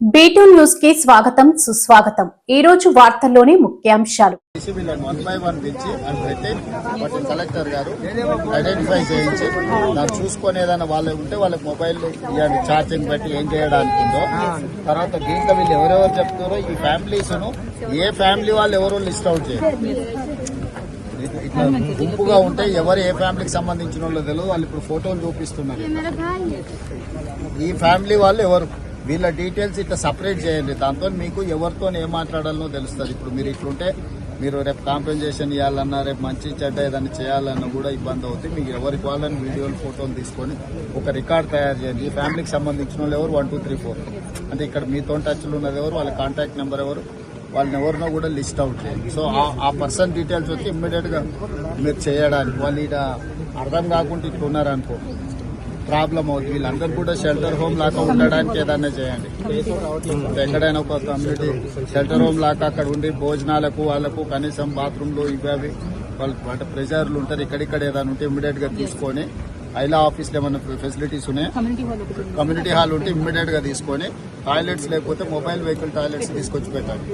B2 న్యూస్కి స్వాగతం సుస్వాగతం. ఈ రోజు వార్తల్లోని ముఖ్యాంశాలు. చేసి వీళ్ళని వన్ బై వన్ పిలిచి అని కలెక్టర్ గారు ఐడెంటిఫై చేయించి దాన్ని చూసుకొని ఏదైనా వాళ్ళు ఉంటే వాళ్ళకి మొబైల్ ఇవ్వండి ఛార్జింగ్ బట్టి ఏం చేయడానికి ఉందో తర్వాత దీంట్లో వీళ్ళు ఎవరెవరు చెప్తారో ఈ ఫ్యామిలీస్ ఏ ఫ్యామిలీ వాళ్ళు ఎవరో లిస్ట్ అవుట్ చేయాలి? ఇట్లా గుంపుగా ఉంటే ఎవరు ఏ ఫ్యామిలీకి సంబంధించిన వాళ్ళు తెలియదు వాళ్ళు ఇప్పుడు ఫోటోలు చూపిస్తున్నారు. ఈ ఫ్యామిలీ వాళ్ళు ఎవరు? వీళ్ళ డీటెయిల్స్ ఇట్లా సపరేట్ చేయండి. దాంతో మీకు ఎవరితో ఏం మాట్లాడాలనో తెలుస్తుంది. ఇప్పుడు మీరు ఇట్లుంటే మీరు రేపు కాంపెన్సేషన్ ఇవ్వాలన్నా రేపు మంచి చెడ్డ ఏదైనా చేయాలన్నా కూడా ఇబ్బంది అవుతుంది. మీకు ఎవరికి వాళ్ళని వీడియోలు ఫోటోలు తీసుకొని ఒక రికార్డ్ తయారు చేయండి. ఈ ఫ్యామిలీకి సంబంధించిన వాళ్ళు ఎవరు? వన్ టూ త్రీ ఫోర్ అంటే ఇక్కడ మీతో టచ్లో ఉన్నది ఎవరు? వాళ్ళ కాంటాక్ట్ నెంబర్ ఎవరు? వాళ్ళని ఎవరినో కూడా లిస్ట్ అవుట్ చేయండి సో ఆ- పర్సన్ డీటెయిల్స్ వచ్చి ఇమ్మీడియట్గా మీరు చేయడానికి వాళ్ళు ఇక్కడ అర్థం కాకుండా ఇట్లా ఉన్నారనుకో ప్రాబ్లం అవుతుంది. వీళ్ళందరూ కూడా షెల్టర్ హోమ్ లాగా ఉండడానికి ఏదైనా చేయండి. ఎక్కడైనా ఒక కమ్యూనిటీ షెల్టర్ హోమ్ లాగా అక్కడ ఉండి భోజనాలకు వాళ్ళకు కనీసం బాత్రూమ్లు ఇవి అవి వాళ్ళు ప్రెషర్లు ప్రెజర్లు ఉంటారు ఇక్కడిక్కడ ఏదైనా ఉంటే ఇమ్మీడియట్గా తీసుకొని ఐలా ఆఫీస్లో ఏమైనా ఫెసిలిటీస్ ఉన్నాయి కమ్యూనిటీ హాల్ ఉంటే ఇమ్మీడియట్గా తీసుకొని టాయిలెట్స్ లేకపోతే మొబైల్ వెహికల్ టాయిలెట్స్ తీసుకొచ్చి పెట్టాలి.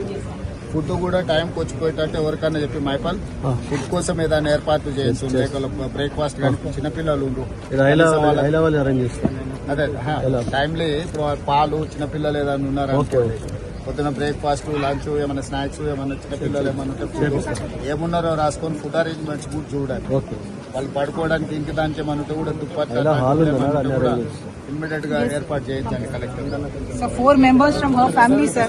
ఫుడ్ కూడా టైంకి వచ్చిపోయేటట్టు ఎవరికైనా చెప్పి మైపాల్ ఫుడ్ కోసం ఏదైనా ఏర్పాట్లు చేయొచ్చు లేకపోతే బ్రేక్ఫాస్ట్ కానీ చిన్నపిల్లలు అదే టైంలీ ఇప్పుడు పాలు చిన్నపిల్లలు ఏదైనా ఉన్నారు పొద్దున బ్రేక్ఫాస్ట్ లంచ్ ఏమైనా స్నాక్స్ ఏమైనా చిన్నపిల్లలు ఏమైనా ఏమున్నారో రాసుకొని ఫుడ్ అరేంజ్మెంట్స్ కూడా చూడాలి. ఓకే. వాళ్ళు పడుకోవడానికి ఇంటి దానికి ఏమైనా ఉంటే కూడా దుప్పట్లు ఇమ్మీడియట్గా ఏర్పాటు చేయించండి collector from her family, sir.